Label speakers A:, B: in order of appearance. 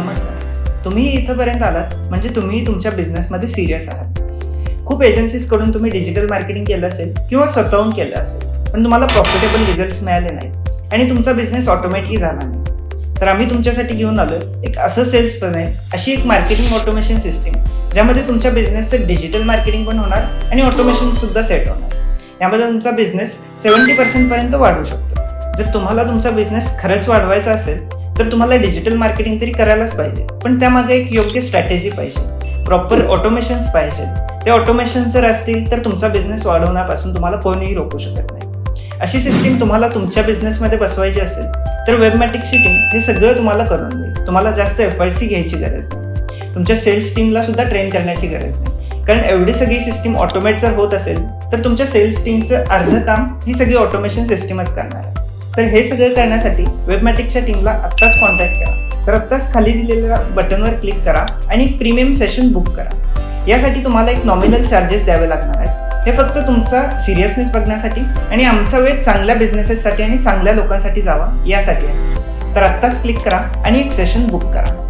A: नमस्कार. तुम्ही इथंपर्यंत आलात म्हणजे तुम्ही तुमच्या बिझनेसमध्ये सिरियस आहात. खूप एजन्सीजकडून तुम्ही डिजिटल मार्केटिंग केलं असेल किंवा स्वतःहून केलं असेल पण तुम्हाला प्रॉफिटेबल रिझल्ट्स मिळाले नाही आणि तुमचा बिझनेस ऑटोमॅटिक झाला नाही. तर आम्ही तुमच्यासाठी घेऊन आलो एक असं सेल्स पण आहे अशी एक मार्केटिंग ऑटोमेशन सिस्टीम ज्यामध्ये तुमच्या बिझनेसचं डिजिटल मार्केटिंग पण होणार आणि ऑटोमेशन सुद्धा सेट होणार. यामध्ये तुमचा बिझनेस सेवन्टी पर्सेंटपर्यंत वाढू शकतो. जर तुम्हाला तुमचा बिझनेस खरंच वाढवायचा असेल तर तुम्हाला डिजिटल मार्केटिंग तरी करायलाच पाहिजे. पण त्यामागे एक योग्य स्ट्रॅटेजी पाहिजे. प्रॉपर ऑटोमेशन्स पाहिजे. ते ऑटोमेशन जर असतील तर तुमचा बिझनेस वाढवण्यापासून तुम्हाला कोणीही रोखू शकत नाही. अशी सिस्टीम तुम्हाला तुमच्या बिझनेसमध्ये बसवायची असेल तर वेबमॅटिक्सची टीम हे सगळं तुम्हाला करून देईल. तुम्हाला जास्त एफर्ट्सही घ्यायची गरज नाही. तुमच्या सेल्स टीमला सुद्धा ट्रेन करण्याची गरज नाही. कारण एवढी सगळी सिस्टीम ऑटोमेट जर होत असेल तर तुमच्या सेल्स टीमचं अर्ध काम ही सगळी ऑटोमेशन सिस्टीमच करणार आहे. तर हे सगळं करण्यासाठी वेबमॅटिक्सच्या टीमला आत्ताच कॉन्टॅक्ट करा. तर आत्ताच खाली दिलेल्या बटनवर क्लिक करा आणि एक प्रीमियम सेशन बुक करा. यासाठी तुम्हाला एक नॉमिनल चार्जेस द्यावे लागणार आहेत. हे फक्त तुमचा सिरियसनेस बघण्यासाठी आणि आमचा वेळ चांगल्या बिझनेसेससाठी आणि चांगल्या लोकांसाठी जावा यासाठी आहे. तर आत्ताच क्लिक करा आणि एक सेशन बुक करा.